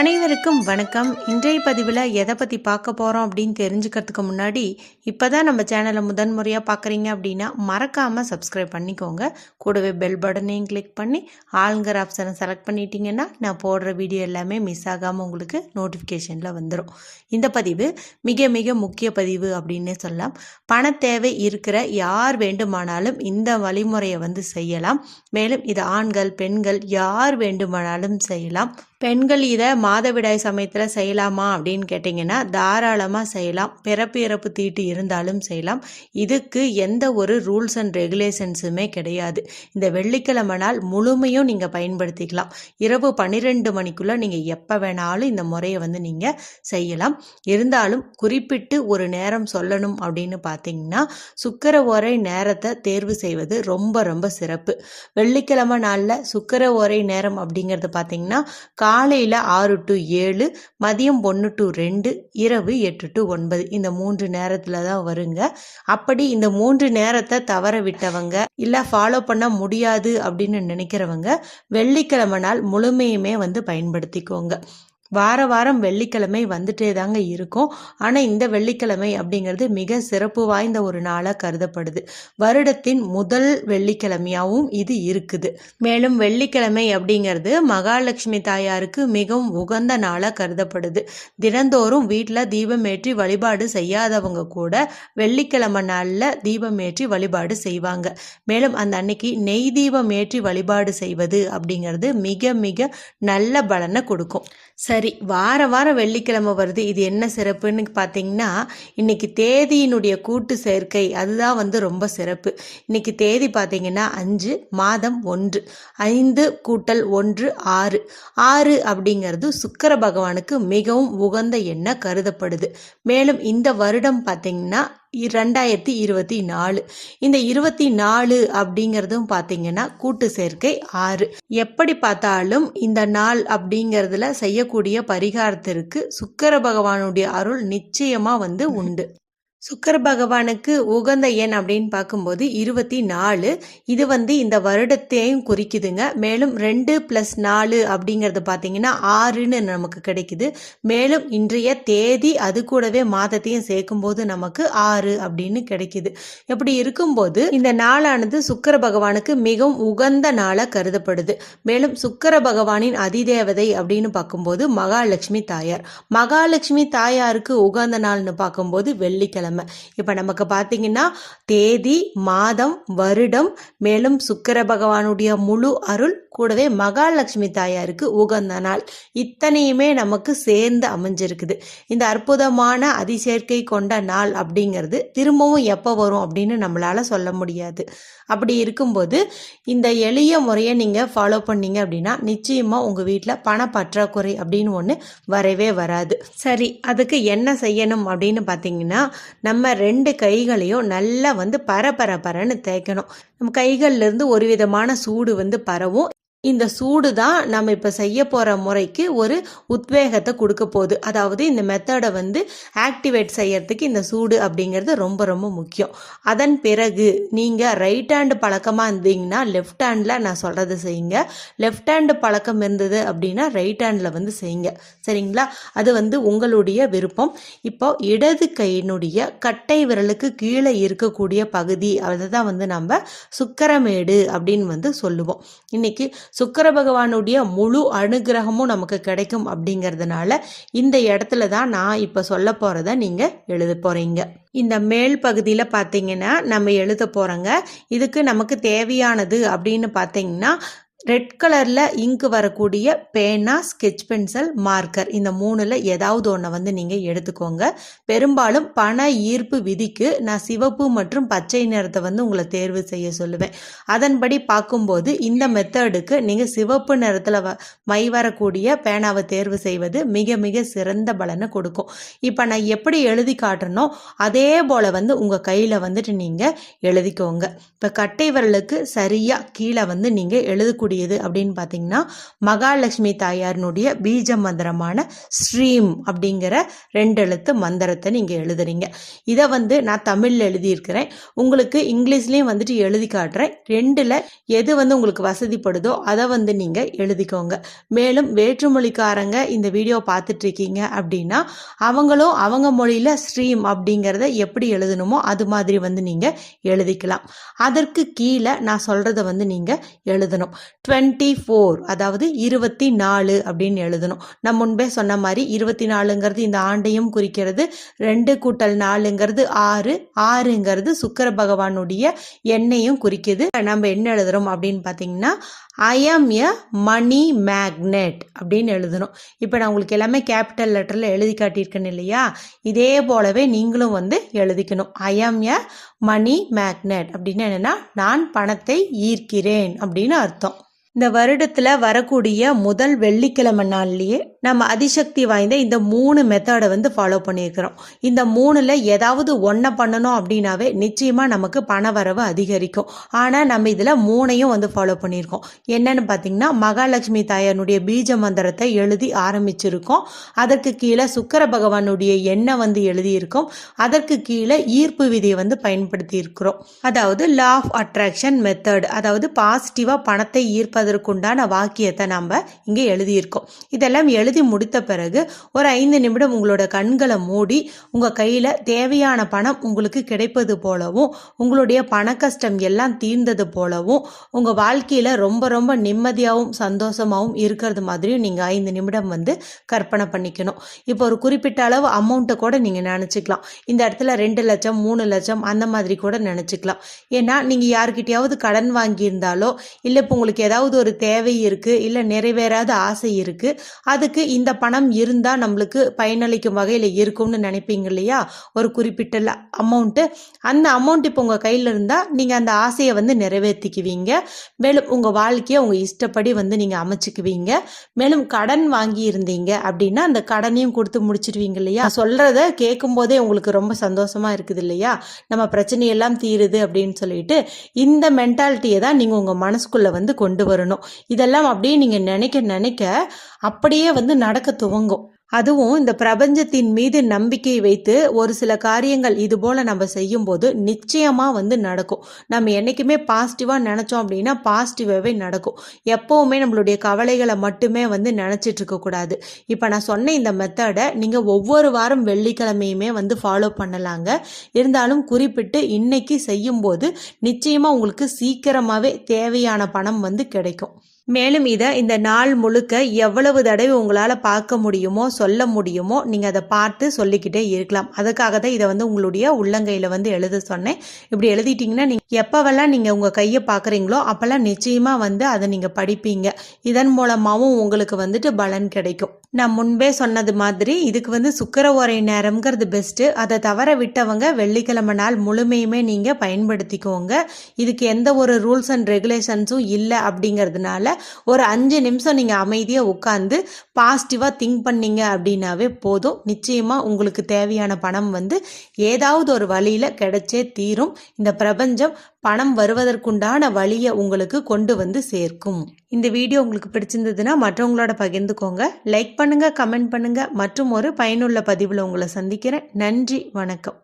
அனைவருக்கும் வணக்கம். இன்றைய பதிவில் எதை பற்றி பார்க்க போகிறோம் அப்படின்னு தெரிஞ்சுக்கிறதுக்கு முன்னாடி இப்போ தான் நம்ம சேனலை முதன்முறையாக பார்க்குறீங்க அப்படின்னா மறக்காமல் சப்ஸ்கிரைப் பண்ணிக்கோங்க. கூடவே பெல் பட்டனையும் கிளிக் பண்ணி ஆளுங்கிற ஆப்ஷனை செலக்ட் பண்ணிட்டீங்கன்னா நான் போடுற வீடியோ எல்லாமே மிஸ் ஆகாமல் உங்களுக்கு நோட்டிஃபிகேஷனில் வந்துடும் இந்த பதிவு மிக மிக முக்கிய பதிவு அப்படின்னே சொல்லலாம். பண தேவை இருக்கிற யார் வேண்டுமானாலும் இந்த வழிமுறையை வந்து செய்யலாம். மேலும் இது ஆண்கள் பெண்கள் யார் வேண்டுமானாலும் செய்யலாம். பெண்கள் இதை மாதவிடாய் சமயத்தில் செய்யலாமா அப்படின்னு கேட்டிங்கன்னா தாராளமாக செய்யலாம். பிறப்பு இறப்பு தீட்டு இருந்தாலும் செய்யலாம். இதுக்கு எந்த ஒரு ரூல்ஸ் அண்ட் ரெகுலேஷன்ஸுமே கிடையாது. இந்த வெள்ளிக்கிழமை நாள் முழுமையும் நீங்கள் பயன்படுத்திக்கலாம். இரவு பன்னிரெண்டு மணிக்குள்ளே நீங்கள் எப்போ வேணாலும் இந்த முறையை வந்து நீங்கள் செய்யலாம். இருந்தாலும் குறிப்பிட்டு ஒரு நேரம் சொல்லணும் அப்படின்னு பார்த்தீங்கன்னா சுக்கர ஓரை நேரத்தை தேர்வு செய்வது ரொம்ப ரொம்ப சிறப்பு. வெள்ளிக்கிழமை நாளில் சுக்கர ஓரை நேரம் அப்படிங்கிறது பார்த்தீங்கன்னா காலையில் ஆறு டு ஏழு மதியம் ஒன்று டு ரெண்டு இரவு எட்டு டு ஒன்பது. இந்த மூன்று நேரத்தில் தான் வருங்க. அப்படி இந்த மூன்று நேரத்தை தவற விட்டவங்க இல்லை ஃபாலோ பண்ண முடியாது அப்படின்னு நினைக்கிறவங்க வெள்ளிக்கிழமை நாள் முழுமையுமே வந்து பயன்படுத்திக்கோங்க. வார வாரம் வெள்ளிக்கிழமை வந்துட்டே தாங்க இருக்கும். ஆனால் இந்த வெள்ளிக்கிழமை அப்படிங்கிறது மிக சிறப்பு வாய்ந்த ஒரு நாளாக கருதப்படுது. வருடத்தின் முதல் வெள்ளிக்கிழமையாகவும் இது இருக்குது. மேலும் வெள்ளிக்கிழமை அப்படிங்கிறது மகாலட்சுமி தாயாருக்கு மிகவும் உகந்த நாளாக கருதப்படுது. தினந்தோறும் வீட்டில் தீபம் ஏற்றி வழிபாடு செய்யாதவங்க கூட வெள்ளிக்கிழமை நாளில் தீபம் ஏற்றி வழிபாடு செய்வாங்க. மேலும் அந்த அன்னைக்கு நெய் தீபம் ஏற்றி வழிபாடு செய்வது அப்படிங்கிறது மிக மிக நல்ல பலனை கொடுக்கும். சரி வார வாரம் வெள்ளிக்கிழமை வருது. இது என்ன சிறப்புன்னு பார்த்தீங்கன்னா இன்னைக்கு தேதியினுடைய கூட்டு சேர்க்கை. அதுதான் வந்து ரொம்ப சிறப்பு. இன்னைக்கு தேதி பார்த்தீங்கன்னா அஞ்சு மாதம் ஒன்று. ஐந்து கூட்டல் ஒன்று ஆறு. ஆறு அப்படிங்கிறது சுக்கர பகவானுக்கு மிகவும் உகந்த எண்ண கருதப்படுது. மேலும் இந்த வருடம் பார்த்தீங்கன்னா ரெண்டாயிரத்தி இருபத்தி நாலு. இந்த இருபத்தி நாலு அப்படிங்கிறதும் பார்த்தீங்கன்னா கூட்டு சேர்க்கை ஆறு. எப்படி பார்த்தாலும் இந்த நாள் அப்படிங்கிறதுல செய்யக்கூடிய பரிகாரத்திற்கு சுக்கர பகவானுடைய அருள் நிச்சயமாக வந்து உண்டு. சுக்கர பகவானுக்கு உகந்த எண் அப்படின்னு பார்க்கும்போது இருபத்தி நாலு. இது வந்து இந்த வருடத்தையும் குறிக்குதுங்க. மேலும் ரெண்டு ப்ளஸ் நாலு அப்படிங்கிறது பார்த்தீங்கன்னா ஆறுன்னு நமக்கு கிடைக்குது. மேலும் இன்றைய தேதி அது கூடவே மாதத்தையும் சேர்க்கும்போது நமக்கு ஆறு அப்படின்னு கிடைக்குது. இப்படி இருக்கும்போது இந்த நாளானது சுக்கர பகவானுக்கு மிகவும் உகந்த நாளாக கருதப்படுது. மேலும் சுக்கர பகவானின் அதிதேவதை அப்படின்னு பார்க்கும்போது மகாலட்சுமி தாயார். மகாலட்சுமி தாயாருக்கு உகந்த நாள்னு பார்க்கும்போது வெள்ளிக்கிழமை. இப்போ நமக்கு பார்த்தீங்கன்னா தேதி மாதம் வருடம் மேலும் சுக்கர பகவானுடைய முழு அருள் கூடவே மகாலட்சுமி தாயாருக்கு உகந்த நாள். இத்தனையுமே நமக்கு சேர்ந்து அமைஞ்சிருக்குது. இந்த அற்புதமான அதிசேர்க்கை கொண்ட நாள் அப்படிங்கிறது திரும்பவும் எப்போ வரும் அப்படின்னு நம்மளால் சொல்ல முடியாது. அப்படி இருக்கும்போது இந்த எளிய முறையை நீங்கள் ஃபாலோ பண்ணீங்க அப்படின்னா நிச்சயமாக உங்கள் வீட்டில் பண பற்றாக்குறை அப்படின்னு ஒன்று வரவே வராது. சரி அதுக்கு என்ன செய்யணும் அப்படின்னு பார்த்தீங்கன்னா நம்ம ரெண்டு கைகளையும் நல்லா வந்து பரபரப்பரன்னு தேய்க்கணும். நம்ம கைகள்லேருந்து ஒரு விதமான சூடு வந்து பரவும். இந்த சூடு தான் நம்ம இப்போ செய்ய போகிற முறைக்கு ஒரு உத்வேகத்தை கொடுக்க போகுது. அதாவது இந்த மெத்தடை வந்து ஆக்டிவேட் செய்யறதுக்கு இந்த சூடு அப்படிங்கிறது ரொம்ப ரொம்ப முக்கியம். அதன் பிறகு நீங்கள் ரைட் ஹேண்டு பழக்கமாக இருந்தீங்கன்னா லெஃப்ட் ஹேண்டில் நான் சொல்கிறது செய்யுங்க. லெஃப்ட் ஹேண்டு பழக்கம் இருந்தது அப்படின்னா ரைட் ஹேண்டில் வந்து செய்யுங்க. சரிங்களா? அது வந்து உங்களுடைய விருப்பம். இப்போ இடது கையினுடைய கட்டை விரலுக்கு கீழே இருக்கக்கூடிய பகுதி அதை தான் வந்து நம்ம சுக்கரமேடு அப்படின்னு வந்து சொல்லுவோம். இன்னைக்கு சுக்கர பகவானுடைய முழு அனுகிரகமும் நமக்கு கிடைக்கும் அப்படிங்கிறதுனால இந்த இடத்துல தான் நான் இப்போ சொல்ல போகிறத நீங்கள் எழுத போகிறீங்க இந்த மேல் பகுதியில் பார்த்தீங்கன்னா நம்ம எழுத போகிறோங்க இதுக்கு நமக்கு தேவையானது அப்படின்னு பார்த்தீங்கன்னா ரெட் கலரில் இங்கு வரக்கூடிய பேனா ஸ்கெச் பென்சில் மார்க்கர் இந்த மூணில் ஏதாவது ஒன்றை வந்து நீங்கள் எடுத்துக்கோங்க. பெரும்பாலும் பண ஈர்ப்பு விதிக்கு நான் சிவப்பு மற்றும் பச்சை நிறத்தை வந்து உங்களை தேர்வு செய்ய சொல்லுவேன். அதன்படி பார்க்கும்போது இந்த மெத்தடுக்கு நீங்கள் சிவப்பு நிறத்தில் வ மை வரக்கூடிய பேனாவை தேர்வு செய்வது மிக மிக சிறந்த பலனை கொடுக்கும். இப்போ நான் எப்படி எழுதி காட்டுறனோ அதே போல் வந்து உங்கள் கையில் வந்துட்டு நீங்கள் எழுதிக்கோங்க. இப்போ கட்டை விரலுக்கு சரியாக கீழே வந்து நீங்கள் எழுதக்கூடிய வரக்கூடியது அப்படின்னு பார்த்தீங்கன்னா மகாலட்சுமி தாயாரினுடைய பீஜ மந்திரமான ஸ்ரீம் அப்படிங்கிற ரெண்டு எழுத்து மந்திரத்தை நீங்கள் எழுதுறீங்க. இதை வந்து நான் தமிழில் எழுதியிருக்கிறேன். உங்களுக்கு இங்கிலீஷ்லேயும் வந்துட்டு எழுதி காட்டுறேன். ரெண்டில் எது வந்து உங்களுக்கு வசதிப்படுதோ அதை வந்து நீங்கள் எழுதிக்கோங்க. மேலும் வேற்றுமொழிக்காரங்க இந்த வீடியோ பார்த்துட்டு இருக்கீங்க அப்படின்னா அவங்களும் அவங்க மொழியில் ஸ்ட்ரீம் அப்படிங்கிறத எப்படி எழுதணுமோ அது மாதிரி வந்து நீங்கள் எழுதிக்கலாம். அதற்கு கீழே நான் சொல்கிறத வந்து நீங்கள் எழுதணும். டுவெண்ட்டி ஃபோர் அதாவது இருபத்தி நாலு அப்படின்னு எழுதணும். நான் முன்பே சொன்ன மாதிரி இருபத்தி நாலுங்கிறது இந்த ஆண்டையும் குறிக்கிறது. ரெண்டு கூட்டல் நாலுங்கிறது ஆறு ஆறுங்கிறது சுக்கர பகவானுடைய எண்ணையும் குறிக்குது. நம்ம என்ன எழுதுறோம் அப்படின்னு பார்த்தீங்கன்னா ஐ ஆம் எ மணி மேக்னெட் அப்படின்னு எழுதணும். இப்போ நான் உங்களுக்கு எல்லாமே கேபிட்டல் லெட்டரில் எழுதி காட்டியிருக்கேன் இல்லையா? இதே போலவே நீங்களும் வந்து எழுதிக்கணும். ஐ ஆம் எ மணி மேக்னெட் அப்படின்னு என்னென்னா நான் பணத்தை ஈர்க்கிறேன் அப்படின்னு அர்த்தம். இந்த வருடத்தில் வரக்கூடிய முதல் வெள்ளிக்கிழமை நாள்லேயே நம்ம அதிசக்தி வாய்ந்த இந்த மூணு மெத்தடை வந்து ஃபாலோ பண்ணியிருக்கிறோம். இந்த மூணில் ஏதாவது ஒன்றை பண்ணணும் அப்படின்னாவே நிச்சயமாக நமக்கு பண வரவு அதிகரிக்கும். ஆனால் நம்ம இதில் மூணையும் வந்து ஃபாலோ பண்ணியிருக்கோம். என்னன்னு பார்த்தீங்கன்னா மகாலட்சுமி தாயானுடைய பீஜ மந்திரத்தை எழுதி ஆரம்பிச்சிருக்கோம். அதற்கு கீழே சுக்கர பகவானுடைய எண்ணெய் வந்து எழுதியிருக்கோம். அதற்கு கீழே ஈர்ப்பு விதியை வந்து பயன்படுத்தி இருக்கிறோம் அதாவது லா ஆஃப் அட்ராக்ஷன் மெத்தட் அதாவது பாசிட்டிவாக பணத்தை ஈர்ப்பதற்குண்டான வாக்கியத்தை நம்ம இங்கே எழுதியிருக்கோம். இதெல்லாம் எழுதி முடித்த பிறகு ஒரு ஐந்து நிமிடம் உங்களோட கண்களை மூடி உங்கள் கையில் தேவையான பணம் உங்களுக்கு கிடைப்பது போலவும் உங்களுடைய பண கஷ்டம் எல்லாம் தீர்ந்தது போலவும் உங்கள் வாழ்க்கையில் ரொம்ப ரொம்ப நிம்மதியாகவும் சந்தோஷமாகவும் இருக்கிறது மாதிரியும் நீங்கள் ஐந்து நிமிடம் வந்து கற்பனை பண்ணிக்கணும். இப்போ ஒரு குறிப்பிட்ட அளவு அமௌண்ட்டை கூட நீங்கள் நினச்சிக்கலாம். இந்த இடத்துல ரெண்டு லட்சம் மூணு லட்சம் அந்த மாதிரி கூட நினச்சிக்கலாம். ஏன்னா நீங்கள் யார்கிட்டயாவது கடன் வாங்கியிருந்தாலோ இல்லை இப்போ உங்களுக்கு ஏதாவது ஒரு தேவை இருக்குது இல்லை நிறைவேறாத ஆசை இருக்குது அதுக்கு இந்த பணம் இருந்தால் நம்மளுக்கு பயனளிக்கும் வகையில் இருக்கும்னு நினைப்பீங்க இல்லையா? ஒரு குறிப்பிட்ட அமௌண்ட்டு அந்த அமௌண்ட் இப்போ உங்கள் கையில் இருந்தால் நீங்கள் அந்த ஆசையை வந்து நிறைவேற்றிக்குவீங்க மேலும் உங்கள் வாழ்க்கையை உங்கள் இஷ்டப்படி வந்து நீங்கள் அமைச்சுக்குவீங்க. மேலும் கடன் வாங்கி இருந்தீங்க அப்படின்னா அந்த கடனையும் கொடுத்து முடிச்சிடுவீங்க இல்லையா? சொல்கிறத கேட்கும் போதே உங்களுக்கு ரொம்ப சந்தோஷமாக இருக்குது இல்லையா? நம்ம பிரச்சனையெல்லாம் தீருது அப்படின்னு சொல்லிட்டு இந்த மென்டாலிட்டியை தான் நீங்கள் உங்கள் மனசுக்குள்ளே வந்து கொண்டு வரணும். இதெல்லாம் அப்படியே நீங்கள் நினைக்க நினைக்க அப்படியே வந்து நடக்க துவங்கும். அதுவும் இந்த பிரபஞ்சத்தின் மீது நம்பிக்கை வைத்து ஒரு சில காரியங்கள் இது போல் நம்ம செய்யும்போது நிச்சயமாக வந்து நடக்கும். நம்ம என்றைக்குமே பாசிட்டிவாக நினச்சோம் அப்படின்னா பாசிட்டிவாகவே நடக்கும். எப்போவுமே நம்மளுடைய கவலைகளை மட்டுமே வந்து நினச்சிட்டு இருக்கக்கூடாது இப்போ நான் சொன்ன இந்த மெத்தடை நீங்கள் ஒவ்வொரு வாரம் வெள்ளிக்கிழமையுமே வந்து ஃபாலோ பண்ணலாங்க. இருந்தாலும் குறிப்பிட்டு இன்னைக்கு செய்யும்போது நிச்சயமாக உங்களுக்கு சீக்கிரமாகவே தேவையான பணம் வந்து கிடைக்கும். மேலும் இதை இந்த நாள் முழுக்க எவ்வளவு தடவை உங்களால் பார்க்க முடியுமோ சொல்ல முடியுமோ நீங்கள் அதை பார்த்து சொல்லிக்கிட்டே இருக்கலாம். அதுக்காக தான் இதை வந்து உங்களுடைய உள்ளங்கையில் வந்து எழுத சொன்னேன். இப்படி எழுதிட்டிங்கன்னா நீங்கள் எப்போவெல்லாம் நீங்கள் உங்கள் கையை பார்க்குறீங்களோ அப்போல்லாம் நிச்சயமாக வந்து அதை நீங்கள் படிப்பீங்க. இதன் மூலமாகவும் உங்களுக்கு வந்துட்டு பலன் கிடைக்கும். நான் முன்பே சொன்னது மாதிரி இதுக்கு வந்து சுக்கர உரை நேரம்ங்கிறது பெஸ்ட்டு அதை தவற விட்டவங்க வெள்ளிக்கிழமை நாள் முழுமையுமே நீங்கள் பயன்படுத்திக்கோங்க. இதுக்கு எந்த ஒரு ரூல்ஸ் அண்ட் ரெகுலேஷன்ஸும் இல்லை அப்படிங்கிறதுனால ஒரு அஞ்சு நிமிஷம் நீங்கள் அமைதியாக உட்காந்து பாசிட்டிவாக திங்க் பண்ணீங்க அப்படின்னாவே போதும். நிச்சயமாக உங்களுக்கு தேவையான பணம் வந்து ஏதாவது ஒரு வழியில் கிடைச்சே தீரும். இந்த பிரபஞ்சம் பணம் வருவதற்குண்டான வழியை உங்களுக்கு கொண்டு வந்து சேர்க்கும். இந்த வீடியோ உங்களுக்கு பிடிச்சிருந்ததுன்னா மற்றவங்களோட பகிர்ந்துக்கோங்க. லைக் பண்ணுங்கள் கமெண்ட் பண்ணுங்கள் மற்றும் ஒரு பயனுள்ள பதிவில் உங்களை சந்திக்கிறேன். நன்றி வணக்கம்.